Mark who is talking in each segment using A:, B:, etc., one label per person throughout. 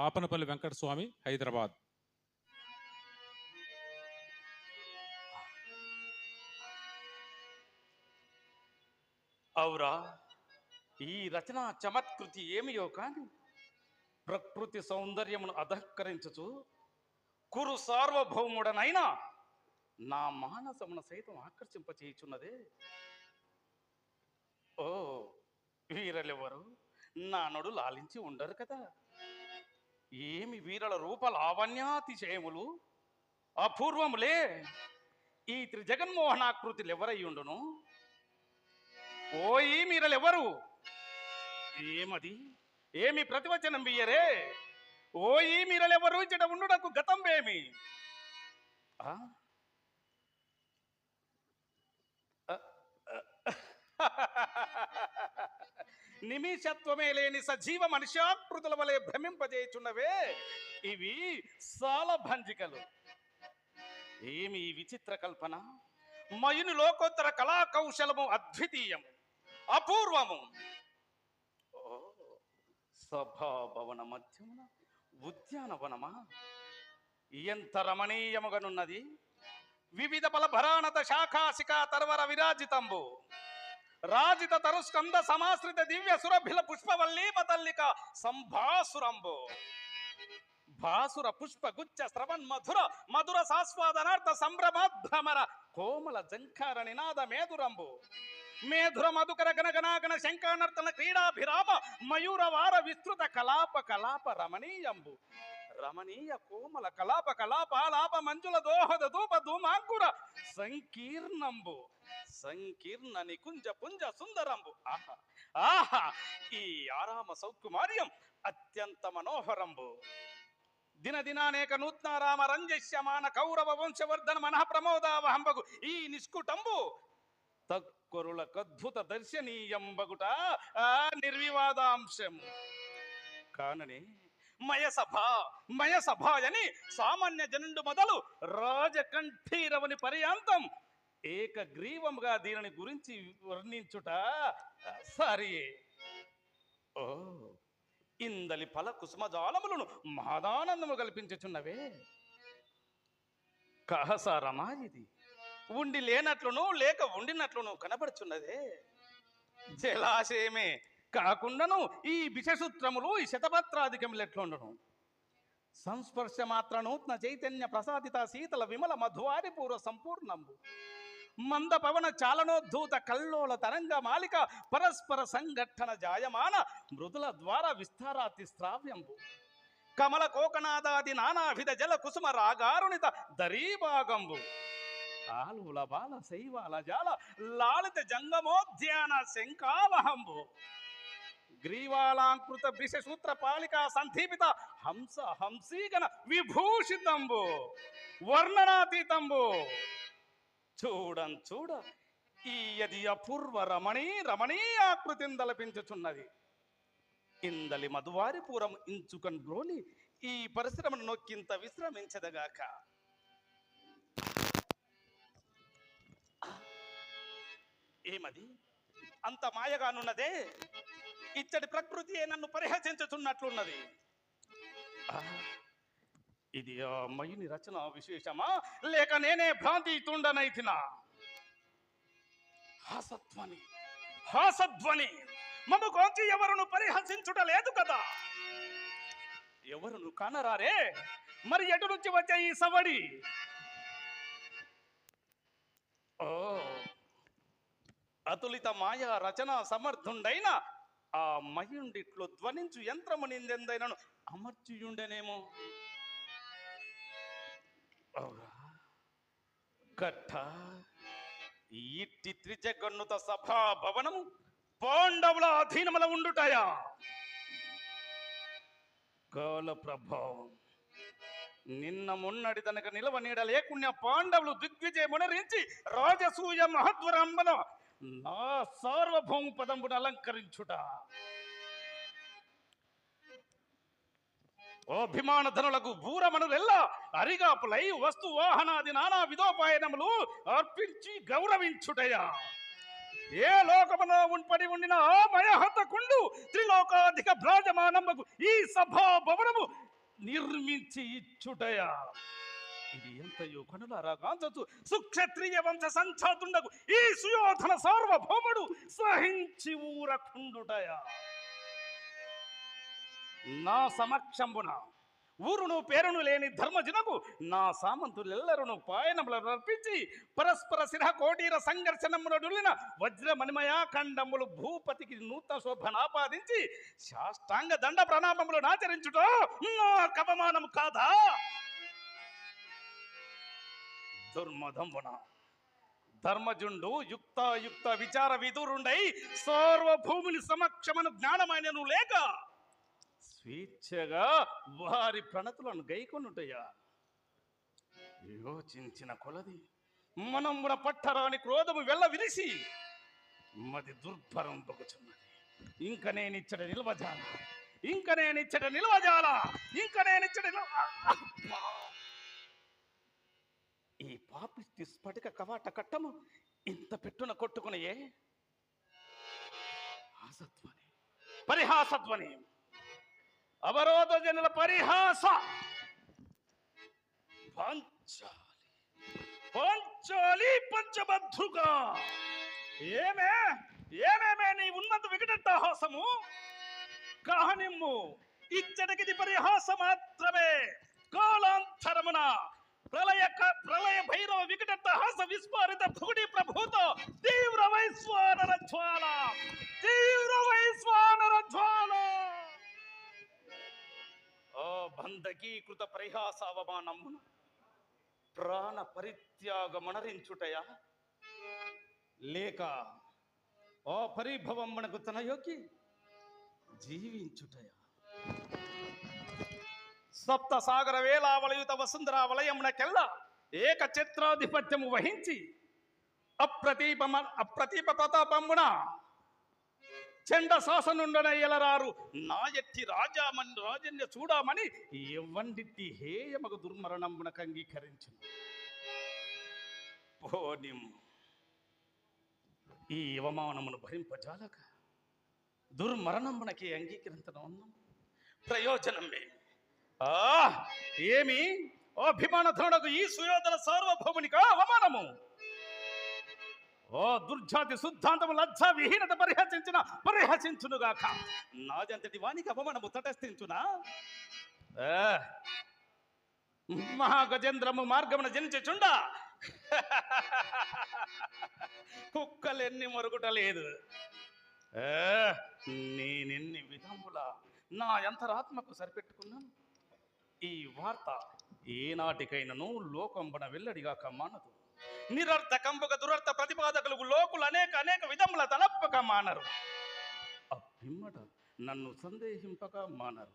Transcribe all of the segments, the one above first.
A: పాపనపల్లి వెంకట స్వామి హైదరాబాద్.
B: అవురా ఈ రచన చమత్కృతి ఏమియో కాని ప్రకృతి సౌందర్యమును అధక్కరించుచు కురు సార్వభౌముడనైనా నా మానసమున సైతం ఆకర్షింపచేయుచున్నదే. ఓ వీరలెవరు నా నడు లాలించి ఉండరు కదా. ఏమి వీరల రూప లావణ్యాతిశయములు అపూర్వములే. ఈ త్రిజగన్మోహనాకృతులు ఎవరయ్యుండును ఓయి మీరలెవరు? ఏమది? ఏమి ప్రతివచనం బియ్యరే ఓయి మీరలెవరు? ఇచ్చట ఉండుటకు గతం ఏమి ఆ? నిమిషత్వమే లేని సజీవ మనుష్యాకృతుల వలె భ్రమింపజేయుచున్నవే. ఇవి సాలభంజికలు. ఏమి ఈ విచిత్ర కల్పన? మయుని లోకోత్తర కళా కౌశలము అపూర్వము. సభాభవన మధ్యమున ఉద్యానవనమా? ఎంత రమణీయముగనున్నది. వివిధ బల భరాణత శాఖాశిఖా తర్వర విరాజితంబు. రాజిత తరుస్కంద సమాశ్రిత దివ్య సురభిల పుష్పవల్లి మతల్లిక సంభాసురంబు భాసుర పుష్ప గుచ్చ శ్రవణ్ మధుర మధుర సాస్వాదనార్థ సంభ్రమాభ్రమర కోమల జంఖార నినాద మేధురంబు మేధుర మధుకర గణగణాగణ శంకానర్తన క్రీడాభిరామ మయూర వార విస్తృత కలాప కలాప రమణీయంబు రమణీయ కోమల కలాప కలాపాలాప మంజుల దోహద ధూప ధూమాంకుర సంకీర్ణంబు. సంకీర్ణ నికుంజ పుంజ సుందరంబు. ఆహా. ఆహా. ఈ ఆరామ సౌకుమార్యం అత్యంత మనోహరంబు. దినదినానేక నూత్నారామ రంజస్యమాన కౌరవ వంశవర్ధన మనః ప్రమోదావహంబగు ఈ నిష్కుటంబు తక్కురులకద్భుత దర్శనీయంబగుట. ఆ నిర్వివాదాంశం కానని మయసభ మయసభ అని సామాన్య జనుండు మొదలు రాజకంఠీరవని పర్యాంతం ఏకగ్రీవముగా దీనిని గురించి వర్ణించుట సరే. ఓ ఇందలి ఫల కుసుమజాలములను మహదానందము కల్పించుచున్నవే. కహసారమా ఇది? ఉండి లేనట్లును లేక ఉండినట్లును కనబడుచున్నదే. జలాశయమే కాకుండాను ఈ విషసూత్రములు ఈ శతపత్రాధికములు ఎట్లుండను సంస్పర్శ మాత్ర నూత్న చైతన్య ప్రసాదిత శీతల విమల మధువారి పూర్వ సంపూర్ణంబు. మంద పవన చాలనోద్ధూత కల్లోల తరంగ మాలిక పరస్పర సంఘట్టన జాయమాన మృదుల ద్వారా విస్తారాతి శ్రావ్యంబు. కమల కోకనాదాది నానాభిధ జల కుసుమ రాగారుణిత దరీభాగంబు. ఆలుల బాల శైవాల జాల లాలిత జంగమోద్యాన శంకావహంబు గ్రీవాలాంకృత విషసూత్ర పాలికా సంధీపిత హంస హంసీగణ విభూషితంబు వర్ణనాతీతంబు. చూడం చూడ. ఈ అపూర్వ రమణీ రమణీయాకృతిని దలపించుచున్నది ఇందలి మధువారిపురం ఇంచుకన్ బ్రోలి ఈ పరిశ్రమను నొక్కింత విశ్రమించదగాక. ఏమది? అంత మాయగానున్నదే? ఇచ్చటి ప్రకృతి నన్ను పరిహసించుచున్నట్లున్నది ఇది ఆ మయుని రచన విశేషమా? లేక నేనే భ్రాంతి తుండనైతినా హాసధ్వని హాసధ్వని మమ్మ కోంచి ఎవరును పరిహసించుట లేదు కదా? ఎవరును కానరారే? మరి ఎటు నుంచి వచ్చే ఈ సవడి? ఓ అతులిత మాయా రచన సమర్థుండైన ఆ మయుండిట్లో ధ్వనించు యంత్రము నిందెందైనను అమర్చియుండెనేమో కట్ట ఇట్టి త్రిజగన్నుత సభా భవనము పాండవుల అధీనముల ఉండుటాయా? కాల ప్రభావం. నిన్న మొన్నటి తనక నిలవ నీడ లేకుండా పాండవులు దిగ్విజయమునరించి రాజసూయ మహద్వరంబన నా సార్వభౌమ పదంబును అలంకరించుట. ఓ అభిమాన ధనులకు భూరమనులెల్లా అరిగాపులై వస్తు వాహనాది నానా విధోపాయనములు అర్పించి గౌరవించుటయా. ఏ లోకమున ఉంపడి ఉండిన ఆ మయహత కుండు త్రిలోకాధిక భ్రాజమానమ్మకు ఈ సభా భవనము నిర్మించి ఇచ్చుటయా. ఇది ఎంతయో కనులారా గాంచచ్చు సుక్షత్రియ వంశ సంచాతుండకు ఈ సుయోధన సార్వభౌముడు సహించి ఊరకుండుటయా. నా సమక్షంబున ఊరును పేరును లేని ధర్మజునకు నా సామంతులెల్లరును పాయనములను అర్పించి పరస్పర శిర కోటీర సంఘర్షణమున వజ్ర ఖండములు భూపతికి నూతన శోభనాపాదించి శాష్టాంగ దండ ప్రణామములను ఆచరించుట నా కవమానము కాదా? దుర్మదంబున ధర్మజుండు యుక్తాయుక్త విచార విదురుండై సర్వభూమిని సమక్షమను జ్ఞానమైనను లేక స్వేచ్ఛగా వారి ప్రణతులను గైకొనుటయ్యా యోచించిన కొలది మనమున పట్టరాని క్రోధము వెళ్ళ విరిసి మది దుర్భరం పొగుచున్నది ఇంక నేనిచ్చట నిల్వజాల. ఇంక నేనిచ్చట నిల్వజాల. ఇంక నేనిచ్చట నిల్వ- ఈ పాపి స్ఫటిక కవాట కట్టము ఇంత పెట్టున కొట్టుకునయే? ఆసత్వని. పరిహాసత్వని. అవరోధ జనుల పరిహాస. పంచాలి. పంచాలి పంచబద్ధుగా ఏమే? ఏమేమే నీ ఉన్నత వికటహాసము కాహనిమ్ము. ఇచ్చటికిది పరిహాస మాత్రమే. కాలాంతరమున ప్రళయ క- ప్రళయ భైరవ వికటహాస విస్ఫారిత భుగుడి ప్రభూత తీవ్ర వైశ్వానర జ్వాల తీవ్ర వైశ్వానర జ్వాల ఓ బంధకీకృత పరిహాసావమానమున ప్రాణ పరిత్యాగమనరించుటయా లేక ఓ పరిభవమ్మనకు తన యొక్కి జీవించుటయా. సప్త సాగర వేలావలయుత వసుంధర వలయమునకెల్ల ఏక చిత్రాధిపత్యము వహించి అప్రతీపమ అప్రతీప ప్రతాపమున చెండ శాసనుండన ఎలరారు నా ఎట్టి రాజామని రాజన్య చూడమని ఎవ్వండిట్టి హేయమగు దుర్మరణమునకు అంగీకరించిన. పోనిం. ఈ అవమానమును భరింపజాలక దుర్మరణమునకి అంగీకరించడం ప్రయోజనం ఏమి ఏమి? అభిమానధనుడకు ఈ సుయోధన సార్వభౌమునిక అవమానము? ఓ దుర్జాతి శుద్ధాంతము లజ్జ విహీనత పరిహసించిన పరిహసించునుగాక. నాజంతటి వానికి అవమానము తటస్థించునా? మహాగజేంద్రము మార్గమున జనించుచుండ? కుక్కలెన్ని మరుగుట లేదు నేనెన్ని విధముల నా అంతరాత్మకు సరిపెట్టుకున్నాను? ఈ వార్త ఏనాటికైనను లోకంబన వెల్లడిగాక మానదు. నిరర్థకంబక దురర్థ ప్రతిపాదకులకు లోకులు అనేక అనేక విధముల తలప్పక మానరు. అప్పిమ్మట నన్ను సందేహింపక మానరు.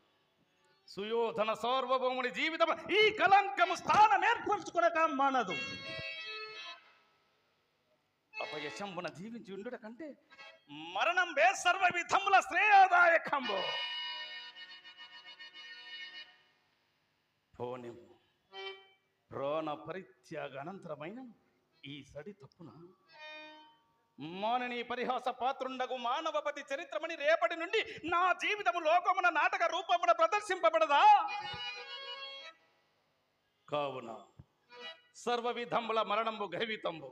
B: సుయోధన సార్వభౌముని జీవితం ఈ కలంకము స్థానం ఏర్పరచుకునక మానదు. అపయశంబున జీవించి ఉండుట కంటే మరణం వే సర్వ విధముల శ్రేయోదాయకంబు. పోనిం ప్రాణ పరిత్యాగ అనంతరమైన ఈ సడి తప్పున మానని పరిహాస పాత్రుండగు మానవపతి చరిత్రమని రేపటి నుండి నా జీవితము లోకమున నాటక రూపమున ప్రదర్శింపబడదా? కావున సర్వ విధముల మరణంబు గర్వితంబు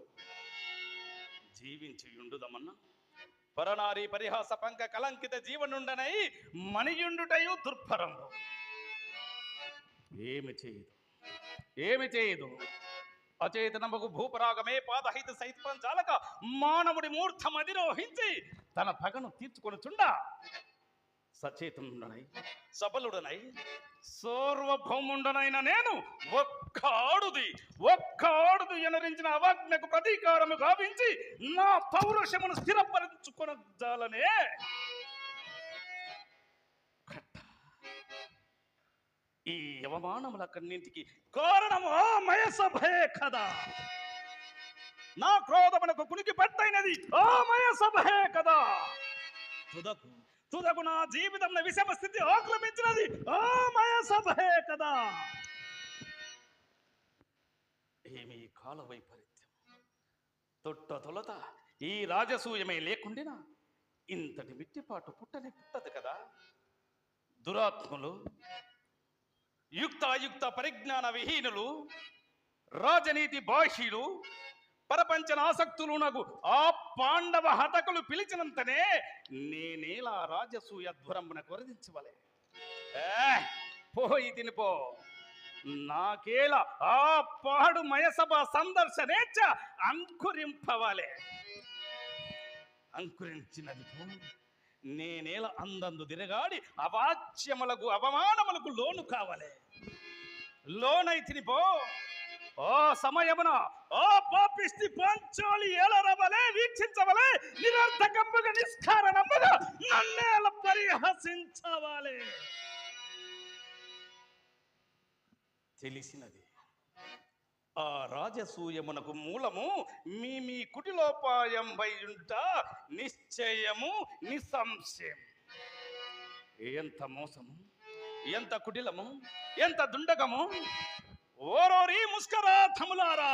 B: జీవించి ఉండుదమన్నా పరనారి పరిహాస పంక కలంకిత జీవనుండనై మణియుండుటయు దుర్భరంబు ఏమి చేయదు? ఏమి చేయదు? అచేతనముకు భూపరాగమే పాదహిత సైతం చాలక మానవుడి మూర్ధం అధిరోహించి తన పగను తీర్చుకొనుచుండా. సచేతనుడనై సబలుడనై సార్వభౌముండనైన నేను ఒక్క ఆడుది ఒక్క ఆడుది ఎనరించిన అవాజ్ఞకు ప్రతీకారము గావించి నా పౌరుషమును స్థిరపరచుకొనజాలనే. ఈ అవమానములకన్నింటికి కారణము ఆ మయసభే కదా? నా క్రోధమునకు కునికి పట్టైనది ఆ మయసభే కదా? తుదకు తుదకు నా జీవితం విషమ స్థితి ఆక్రమించినది ఆ మయసభే కదా? ఏమి కాల వైపరీత్యం తొట్ట తొలత ఈ రాజసూయమే లేకుండినా ఇంతటి మిట్టిపాటు పుట్టని పుట్టదు కదా? దురాత్ములు యుక్తాయుక్త పరిజ్ఞాన విహీనులు రాజనీతి బాహ్యులు పరపంచన ఆసక్తులు నగు ఆ పాండవ హతకులు పిలిచినంతనే నేనేలా రాజసూయ ధ్వరమున కొరదించవలే పోయి తినిపో నాకేలా ఆ పాడు మయసభ సందర్శనేచ్చ అంకురింపవలే అంకురించినది పో. నేనేల అందందు తిరగాడి అవాచ్యములకు అవమానములకు లోను కావలే. లోనైతిని పో. ఓ సమయమున ఓ పాపిస్తి పంచాలి ఏలరవలే వీక్షించవలే నిరర్థకంబుగా నిష్కారణముగా నన్నేల పరిహసించవలే. తెలిసినది. ఆ రాజసూయమునకు మూలము మీ మీ కుటిలోపాయం ఉంట నిశ్చయము నిస్సంశయం. ఎంత మోసము ఎంత కుటిలము ఎంత దుండగము? ఓరోరి ముస్కరాథములారా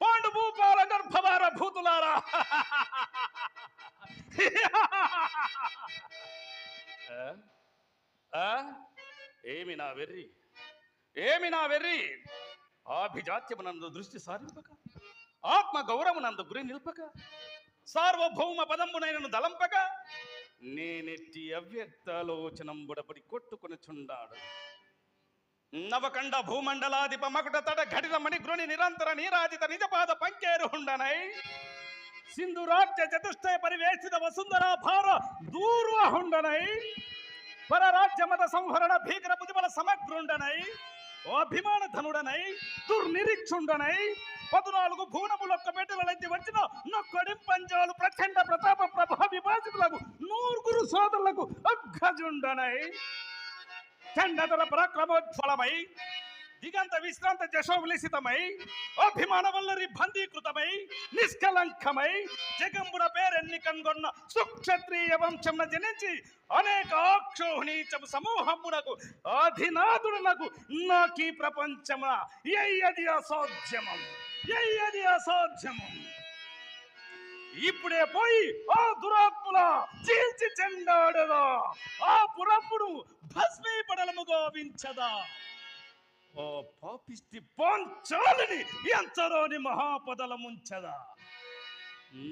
B: పాండు భూపాల గర్భవార భూతులారా ఆ? ఏమి నా వెర్రి? ఏమి నా వెర్రి? ఆభిజాత్యమునందు దృష్టి సారింపక ఆత్మ గౌరవమునందు గురి నిల్పక సార్వభౌమ పదమునైనను దలంపక నేనెట్టి అవ్యక్తాలోచనంబుడపడి కొట్టుకుని చుండాడు నవకండ భూమండలాధిప మకుట తడ ఘటిత మణిగ్రుని నిరంతర నీరాజిత నిజపాద పంకేరు ఉండనై సింధురాజ్య చతుష్టయ పరివేషిత వసుంధర భార దూర్వ ఉండనై పరరాజ్య మత సంహరణ భీకర బుద్ధిబల సమగ్రుండనై ఓ అభిమాన ధనుడనై దుర్నిరీక్షుండనై పద్నాలుగు భూనములొక్క మెట్టులెత్తి వచ్చిన నొక్కడి పంచాలు ప్రచండ ప్రతాప ప్రభా విభాసితులకు నూరుగురు సోదరులకు అగ్గజుండనై చండతర పరాక్రమోజ్వలమై దిగంత విశ్రాంత జశోవిలిసితమై అభిమాన వల్లరి బందీకృతమై నిష్కలంకమై జగంబుడ పేరెన్ని కనుగొన్న సుక్షత్రియ వంశమున జనించి అనేక ఆక్షోహణీచము సమూహమునకు అధినాథుడునకు నాకీ ప్రపంచమున ఎయ్యది అసాధ్యమం. ఎయ్యది అసాధ్యమం. ఇప్పుడే పోయి ఆ దురాత్ముల చీల్చి చెండాడదా ఆ పురప్పుడు భస్మీపడలము గావించదా. ఓ పాపిస్తి పాంచాలని ఎంతరోని మహాపదల ముంచదా.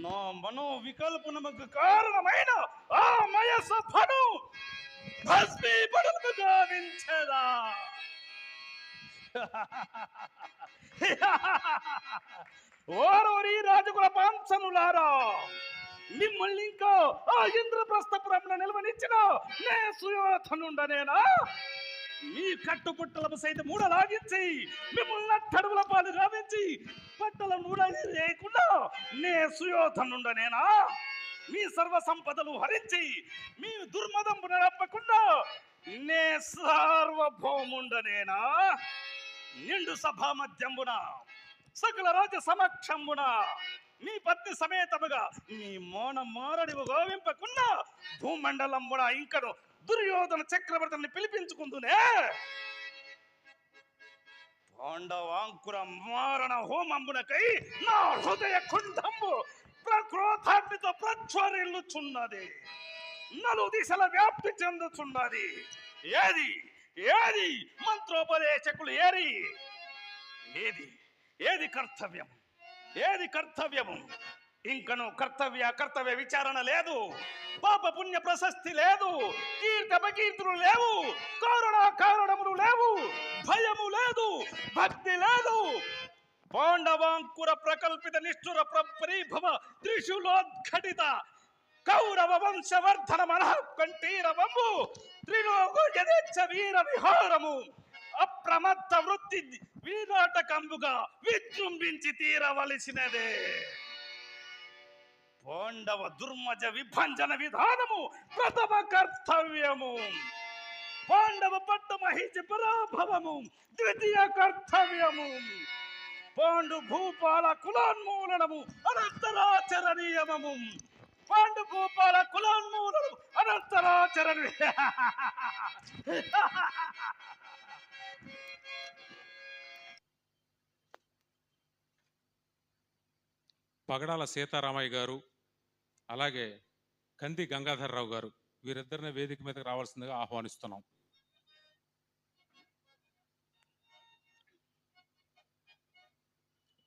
B: నా మనో వికల్పనముకు కారణమైన ఆ మయసభను భస్మీపడలకు గావించదా. ఓరోరి రాజుకుల పాంచనులారా మిమ్మల్ని ఇంకా ఆ ఇంద్రప్రస్థపురంలో నిల్వనిచ్చిన నే సుయోధనుండనేనా మీ కట్టుపుట్టలను సైతం మూడలాగించి మిమ్మల్ని అట్టడుగుల పాలు గావించి పట్టల మూడలి లేకుండా నే సుయోధనుండనేనా మీ సర్వ సంపదలు హరించి మీ దుర్మదంపు నడపకుండా నే సార్వభౌముండనేనా? నిండు సభా మధ్యంబున సకల రాజ సమక్షంబున మీ పత్ని సమేతముగా మీ మౌన మారడివు గోవింపకుండా భూమండలంబున ఇంకను దుర్యోధన చక్రవర్తిని పిలిపించుకుందునే. పాండవాంకుర మారణ హోమంబునకై నా హృదయ కుంఠంబు ప్రక్రోధాగ్నితో ప్రజ్వరిల్లుచున్నది. నలు దిశల వ్యాప్తి చెందుచున్నది. ఏది? ఏది? మంత్రోపదేశకులు ఏరి? ఏది? ఏది కర్తవ్యం? ఏది కర్తవ్యము? ఇంకను కర్తవ్య కర్తవ్య విచారణ లేదు. పాప పుణ్య ప్రశస్తి లేదు. కీర్తి అపకీర్తులు లేవు. కారణ కారణములు లేవు. భయము లేదు. భక్తి లేదు. పాండవాంకుర ప్రకల్పిత నిష్ఠుర ప్రపరీభవ త్రిశూలోద్ఘటిత కౌరవ వంశవర్ధన మనః కంఠీరవము త్రిలోకు వీర విహారము అప్రమత్త వృత్తి వీనాటకంబుగా విజృంభించి తీరవలసినదే. పాండవ దుర్మజ విభంజన విధానము ప్రథమ కర్తవ్యము. పాండవ పట్టు మహిచి పరాభవము ద్వితీయ కర్తవ్యము. పాండు భూపాల కులాన్మూలనము అనంతరాచరణీయమము పాండు భూపాల కులాన్మూలనము అనంతరాచరణీ
A: పగడాల సీతారామయ్య గారు అలాగే కంది గంగాధర్రావు గారు వీరిద్దరిని వేదిక మీదకి రావాల్సిందిగా ఆహ్వానిస్తున్నాం.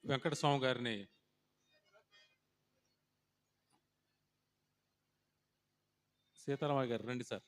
A: వెంకటస్వామి గారిని సీతారామయ్య గారు రండి సార్.